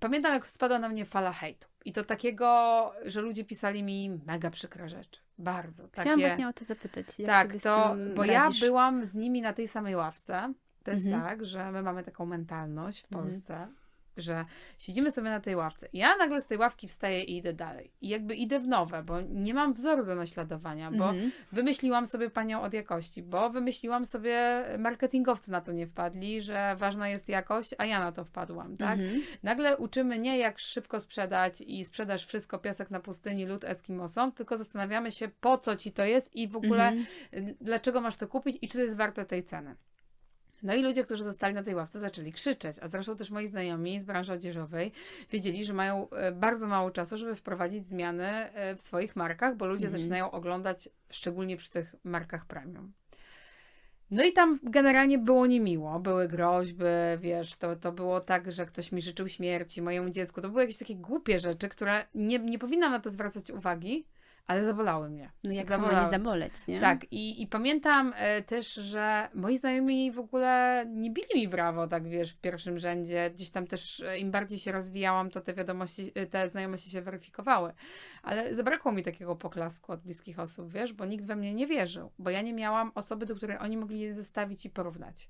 pamiętam, jak spadła na mnie fala hejtu. I to takiego, że ludzie pisali mi mega przykre rzeczy. Bardzo. Chciałam takie... właśnie o to zapytać. Tak, to, bo ja radzisz? byłam z nimi na tej samej ławce. To jest Mhm. tak, że my mamy taką mentalność w Mhm. Że siedzimy sobie na tej ławce. Ja nagle z tej ławki wstaję i idę dalej. I jakby idę w nowe, bo nie mam wzoru do naśladowania, bo Mhm. wymyśliłam sobie panią od jakości, bo wymyśliłam sobie, marketingowcy na to nie wpadli, że ważna jest jakość, a ja na to wpadłam, tak? Mhm. Nagle uczymy nie jak szybko sprzedać i sprzedasz wszystko, piasek na pustyni, lód Eskimosom, tylko zastanawiamy się po co ci to jest i w ogóle Mhm. y, dlaczego masz to kupić i czy to jest warte tej ceny. No i ludzie, którzy zostali na tej ławce, zaczęli krzyczeć, a zresztą też moi znajomi z branży odzieżowej wiedzieli, że mają e, bardzo mało czasu, żeby wprowadzić zmiany e, w swoich markach, bo ludzie Mhm. zaczynają oglądać, szczególnie przy tych markach premium. No i tam generalnie było niemiło, były groźby, wiesz, to, to było tak, że ktoś mi życzył śmierci mojemu dziecku. To były jakieś takie głupie rzeczy, które nie, nie powinnam na to zwracać uwagi, ale zabolały mnie. No jak to ma Zabolały. nie zaboleć, nie? Tak, i, i pamiętam e, też, że moi znajomi w ogóle nie bili mi brawo, tak wiesz, w pierwszym rzędzie. Gdzieś tam też e, im bardziej się rozwijałam, to te wiadomości, e, te znajomości się weryfikowały. Ale zabrakło mi takiego poklasku od bliskich osób, wiesz, bo nikt we mnie nie wierzył, bo ja nie miałam osoby, do której oni mogli je zestawić i porównać.